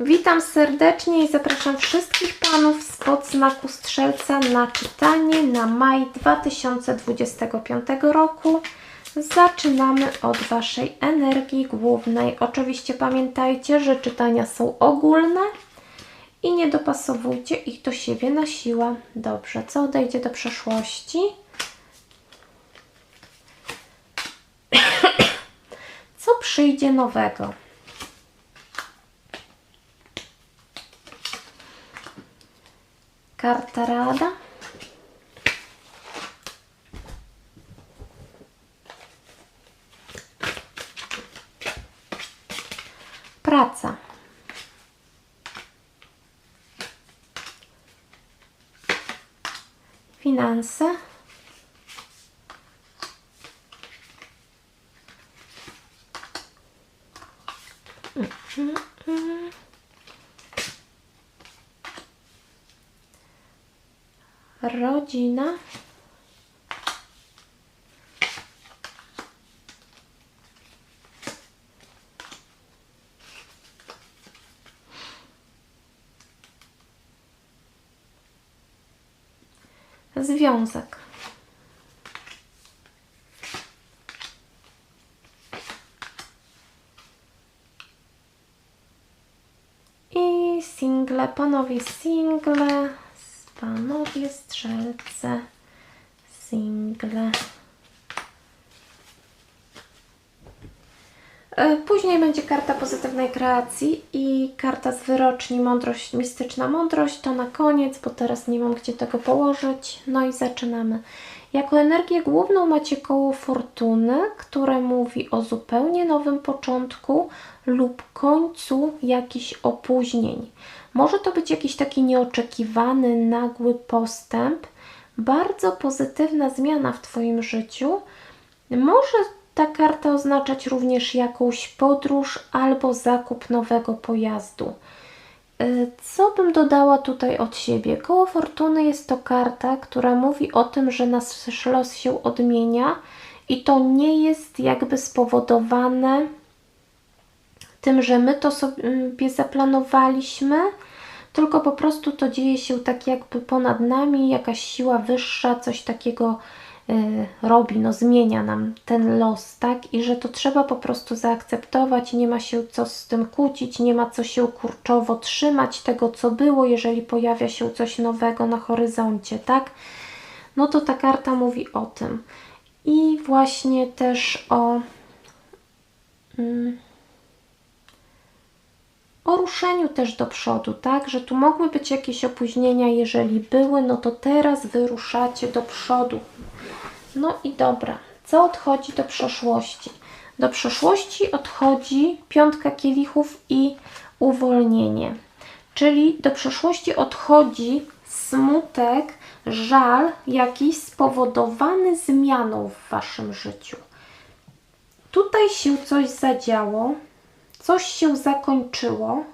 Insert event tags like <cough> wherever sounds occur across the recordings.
Witam serdecznie i zapraszam wszystkich panów spod znaku Strzelca na czytanie na maj 2025 roku. Zaczynamy od Waszej energii głównej. Oczywiście pamiętajcie, że czytania są ogólne i nie dopasowujcie ich do siebie na siłę. Dobrze, co odejdzie do przeszłości? <coughs> Co przyjdzie nowego? Karta Rada. Praca. Finanse. Rodzina. Związek. I single, panowie single, panowie strzelce, single. E, Później będzie karta pozytywnej kreacji i karta z wyroczni mądrość, mistyczna mądrość. To na koniec, bo teraz nie mam gdzie tego położyć. No i zaczynamy. Jako energię główną macie koło fortuny, które mówi o zupełnie nowym początku lub końcu jakichś opóźnień. Może to być jakiś taki nieoczekiwany, nagły postęp, bardzo pozytywna zmiana w Twoim życiu. Może ta karta oznaczać również jakąś podróż albo zakup nowego pojazdu. Y, Co bym dodała tutaj od siebie? Koło Fortuny jest to karta, która mówi o tym, że nasz los się odmienia i to nie jest jakby spowodowane tym, że my to sobie zaplanowaliśmy, tylko po prostu to dzieje się tak jakby ponad nami, jakaś siła wyższa, coś takiego y, robi, no zmienia nam ten los, tak? I że to trzeba po prostu zaakceptować, nie ma się co z tym kłócić, nie ma co się kurczowo trzymać tego, co było, jeżeli pojawia się coś nowego na horyzoncie, tak? No to ta karta mówi o tym. I właśnie też o... Mm, o ruszeniu też do przodu, tak? Że tu mogły być jakieś opóźnienia, jeżeli były, no to teraz wyruszacie do przodu. No i dobra, co odchodzi do przeszłości? Do przeszłości odchodzi piątka kielichów i uwolnienie. Czyli do przeszłości odchodzi smutek, żal jakiś spowodowany zmianą w waszym życiu. Tutaj się coś zadziało, coś się zakończyło.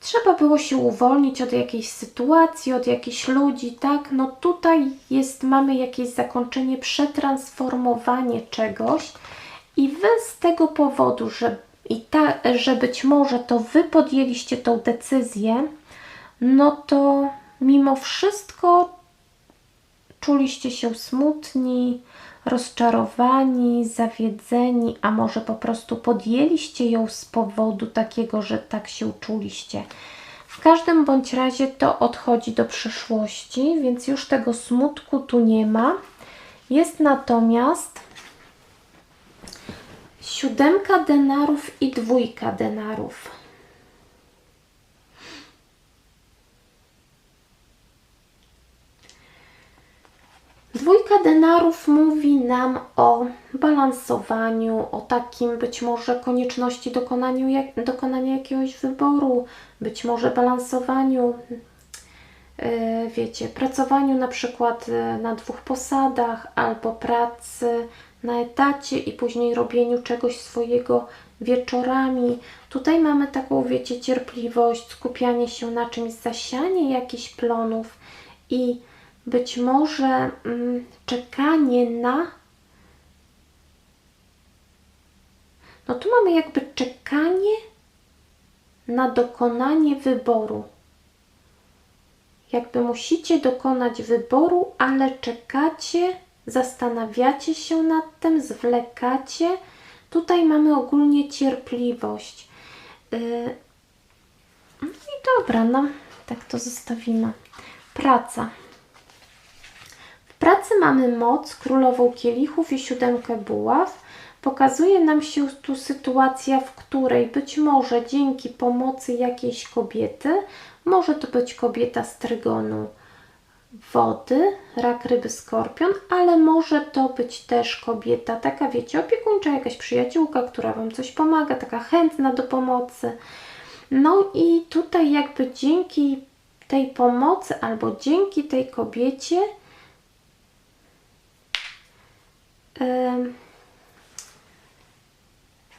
Trzeba było się uwolnić od jakiejś sytuacji, od jakichś ludzi, tak? No tutaj jest, mamy jakieś zakończenie, przetransformowanie czegoś i wy z tego powodu, że, i ta, że być może to wy podjęliście tą decyzję, no to mimo wszystko czuliście się smutni, rozczarowani, zawiedzeni, a może po prostu podjęliście ją z powodu takiego, że tak się czuliście. W każdym bądź razie to odchodzi do przyszłości, więc już tego smutku tu nie ma. Jest natomiast siódemka denarów i dwójka denarów. Dwójka mówi nam o balansowaniu, o takim być może konieczności dokonania jakiegoś wyboru, być może balansowaniu, yy, wiecie, pracowaniu na przykład yy, na dwóch posadach albo pracy na etacie i później robieniu czegoś swojego wieczorami. Tutaj mamy taką, wiecie, cierpliwość, skupianie się na czymś, zasianie jakichś plonów i być może mm, czekanie na. No tu mamy jakby czekanie na dokonanie wyboru. Jakby musicie dokonać wyboru, ale czekacie, zastanawiacie się nad tym, zwlekacie. Tutaj mamy ogólnie cierpliwość. Yy, no i dobra, no tak to zostawimy. Praca. Pracy mamy moc, królową kielichów i siódemkę buław. Pokazuje nam się tu sytuacja, w której być może dzięki pomocy jakiejś kobiety, może to być kobieta z trygonu wody, rak, ryby, skorpion, ale może to być też kobieta taka, wiecie, opiekuńcza, jakaś przyjaciółka, która Wam coś pomaga, taka chętna do pomocy. No i tutaj jakby dzięki tej pomocy albo dzięki tej kobiecie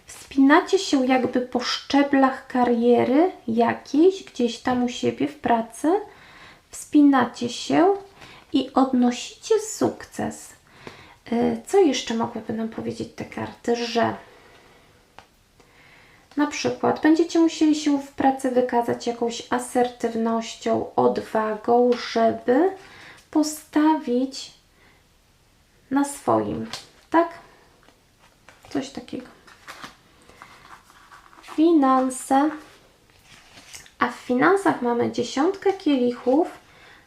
wspinacie się jakby po szczeblach kariery jakiejś, gdzieś tam u siebie w pracy, wspinacie się i odnosicie sukces. Y, Co jeszcze mogłyby nam powiedzieć te karty? Że na przykład będziecie musieli się w pracy wykazać jakąś asertywnością, odwagą, żeby postawić na swoim, tak? Coś takiego. Finanse. A w finansach mamy dziesiątkę kielichów,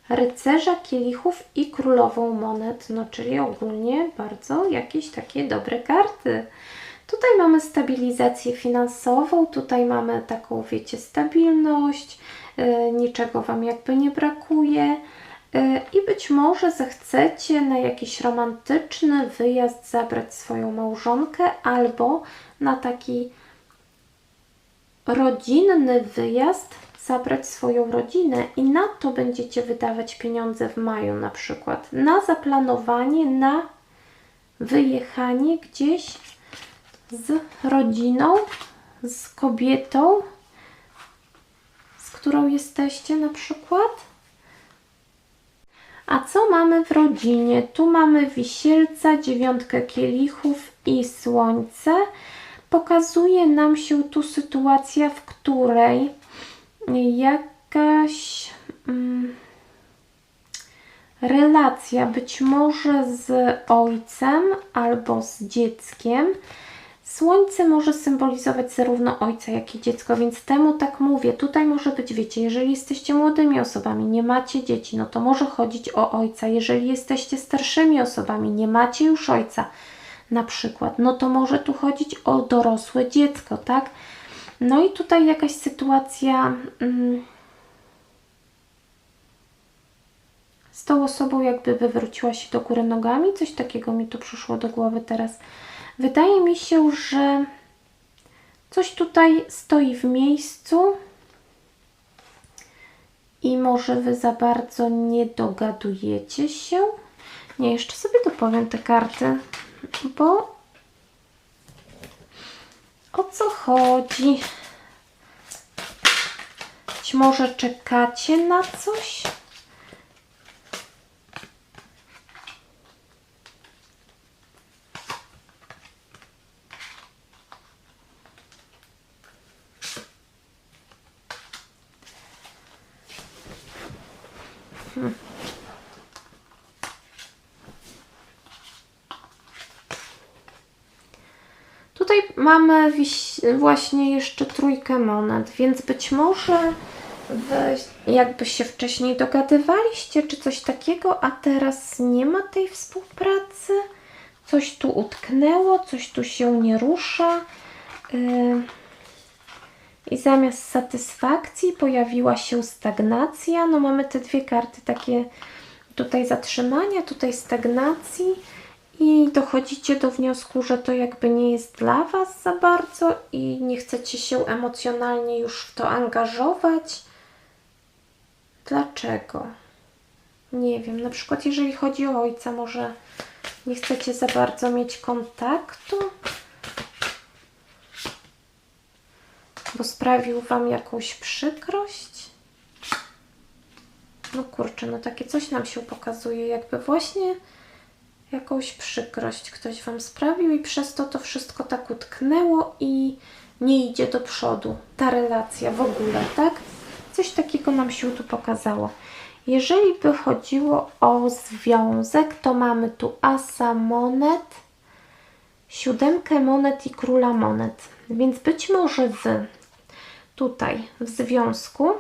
rycerza kielichów i królową monet, no czyli ogólnie bardzo jakieś takie dobre karty. Tutaj mamy stabilizację finansową, tutaj mamy taką, wiecie, stabilność, yy, niczego Wam jakby nie brakuje. Yy, I być może zechcecie na jakiś romantyczny wyjazd zabrać swoją małżonkę albo na taki rodzinny wyjazd zabrać swoją rodzinę i na to będziecie wydawać pieniądze w maju na przykład. Na zaplanowanie, na wyjechanie gdzieś z rodziną, z kobietą, z którą jesteście na przykład. A co mamy w rodzinie? Tu mamy wisielca, dziewiątkę kielichów i słońce. Pokazuje nam się tu sytuacja, w której jakaś mm, relacja, być może z ojcem albo z dzieckiem. Słońce może symbolizować zarówno ojca, jak i dziecko, więc temu tak mówię. Tutaj może być, wiecie, jeżeli jesteście młodymi osobami, nie macie dzieci, no to może chodzić o ojca. Jeżeli jesteście starszymi osobami, nie macie już ojca, na przykład, no to może tu chodzić o dorosłe dziecko, tak? No i tutaj jakaś sytuacja mm, z tą osobą jakby wywróciła się do góry nogami, coś takiego mi tu przyszło do głowy teraz. Wydaje mi się, że coś tutaj stoi w miejscu i może Wy za bardzo nie dogadujecie się. Nie, jeszcze sobie dopowiem te karty, bo o co chodzi? Być może czekacie na coś? <laughs> Tutaj mamy właśnie jeszcze trójkę monet, więc być może wy jakby się wcześniej dogadywaliście, czy coś takiego, a teraz nie ma tej współpracy. Coś tu utknęło, coś tu się nie rusza. Yy, I zamiast satysfakcji pojawiła się stagnacja. No mamy te dwie karty takie tutaj zatrzymania, tutaj stagnacji i dochodzicie do wniosku, że to jakby nie jest dla Was za bardzo i nie chcecie się emocjonalnie już w to angażować. Dlaczego? Nie wiem, na przykład jeżeli chodzi o ojca, może nie chcecie za bardzo mieć kontaktu, bo sprawił Wam jakąś przykrość. No kurczę, no takie coś nam się pokazuje, jakby właśnie jakąś przykrość ktoś Wam sprawił i przez to to wszystko tak utknęło i nie idzie do przodu. Ta relacja w ogóle, tak? Coś takiego nam się tu pokazało. Jeżeli by chodziło o związek, to mamy tu asa monet, siódemkę monet i króla monet. Więc być może Wy tutaj w związku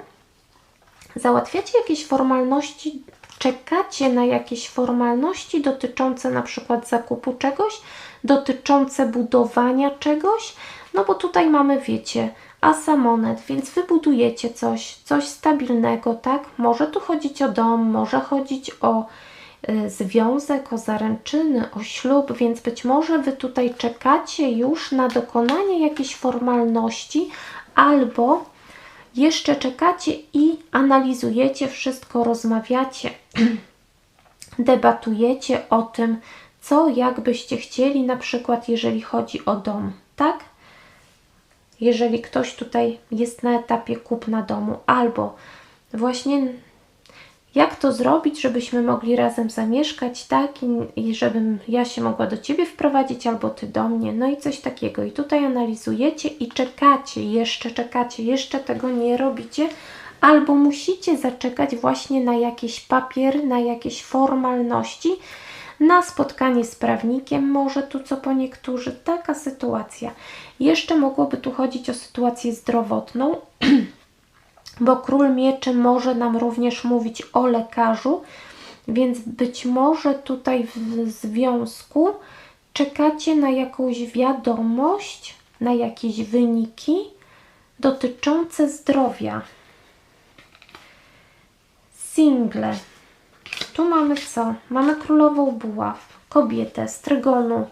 załatwiacie jakieś formalności, czekacie na jakieś formalności dotyczące na przykład zakupu czegoś, dotyczące budowania czegoś, no bo tutaj mamy, wiecie, asa monet, więc wybudujecie coś, coś stabilnego, tak? Może tu chodzić o dom, może chodzić o y, związek, o zaręczyny, o ślub, więc być może Wy tutaj czekacie już na dokonanie jakiejś formalności albo jeszcze czekacie i analizujecie wszystko, rozmawiacie, <clears throat> debatujecie o tym, co jakbyście chcieli, na przykład jeżeli chodzi o dom, tak? Jeżeli ktoś tutaj jest na etapie kupna domu, albo właśnie jak to zrobić, żebyśmy mogli razem zamieszkać, tak? I, żebym ja się mogła do Ciebie wprowadzić, albo Ty do mnie, no i coś takiego. I tutaj analizujecie i czekacie, jeszcze czekacie, jeszcze tego nie robicie, albo musicie zaczekać właśnie na jakiś papier, na jakieś formalności, na spotkanie z prawnikiem, może tu co po niektórzy, taka sytuacja. Jeszcze mogłoby tu chodzić o sytuację zdrowotną, <clears throat> bo król mieczy może nam również mówić o lekarzu, więc być może tutaj w związku czekacie na jakąś wiadomość, na jakieś wyniki dotyczące zdrowia. Single. Tu mamy co? Mamy królową buław, kobietę, strygonu,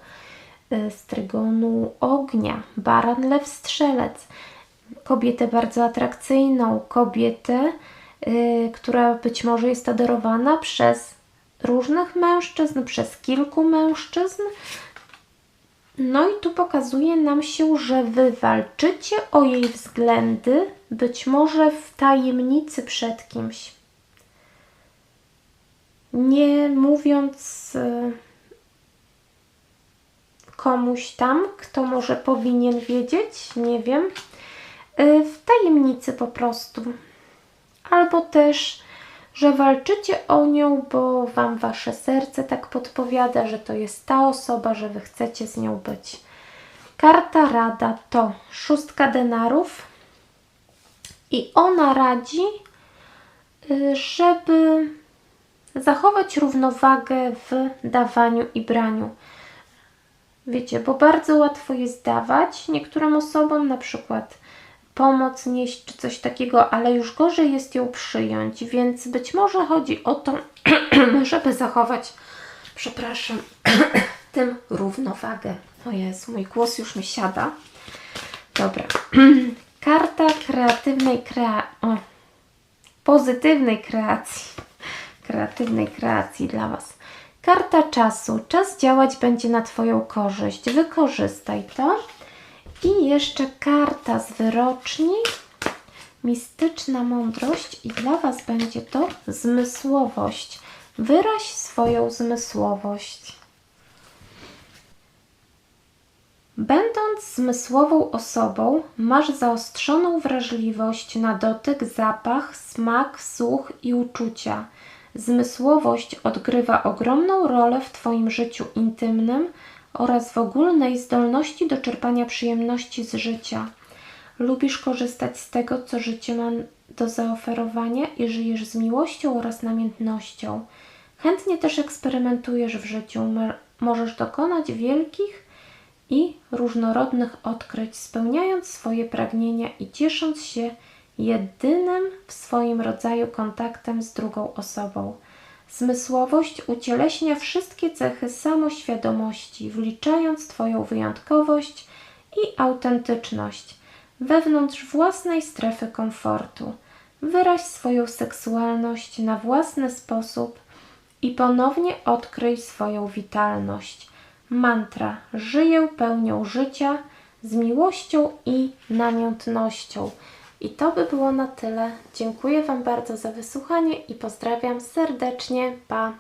y, strygonu ognia, baran, lew, strzelec kobietę bardzo atrakcyjną, kobietę, yy, która być może jest adorowana przez różnych mężczyzn, przez kilku mężczyzn. No i tu pokazuje nam się, że wy walczycie o jej względy, być może w tajemnicy przed kimś. Nie mówiąc yy, komuś tam, kto może powinien wiedzieć, nie wiem Y, w tajemnicy po prostu. Albo też, że walczycie o nią, bo Wam Wasze serce tak podpowiada, że to jest ta osoba, że Wy chcecie z nią być. Karta rada to szóstka denarów i ona radzi, y, żeby zachować równowagę w dawaniu i braniu. Wiecie, bo bardzo łatwo jest dawać niektórym osobom, na przykład pomoc nieść czy coś takiego, ale już gorzej jest ją przyjąć, więc być może chodzi o to, <clears throat> żeby zachować, przepraszam, <clears throat> tym równowagę. O Jezu, mój głos już mi siada. Dobra. <clears throat> Karta kreatywnej krea... O. Pozytywnej kreacji. Kreatywnej kreacji dla Was. Karta czasu. Czas działać będzie na Twoją korzyść. Wykorzystaj to. I jeszcze karta z wyroczni. Mistyczna mądrość i dla Was będzie to zmysłowość. Wyraź swoją zmysłowość. Będąc zmysłową osobą, masz zaostrzoną wrażliwość na dotyk, zapach, smak, słuch i uczucia. Zmysłowość odgrywa ogromną rolę w Twoim życiu intymnym, oraz w ogólnej zdolności do czerpania przyjemności z życia. Lubisz korzystać z tego, co życie ma do zaoferowania i żyjesz z miłością oraz namiętnością. Chętnie też eksperymentujesz w życiu. Możesz dokonać wielkich i różnorodnych odkryć, spełniając swoje pragnienia i ciesząc się jedynym w swoim rodzaju kontaktem z drugą osobą. Zmysłowość ucieleśnia wszystkie cechy samoświadomości, wliczając Twoją wyjątkowość i autentyczność wewnątrz własnej strefy komfortu. Wyraź swoją seksualność na własny sposób i ponownie odkryj swoją witalność. Mantra: Żyję pełnią życia z miłością i namiętnością. I to by było na tyle. Dziękuję Wam bardzo za wysłuchanie i pozdrawiam serdecznie. Pa!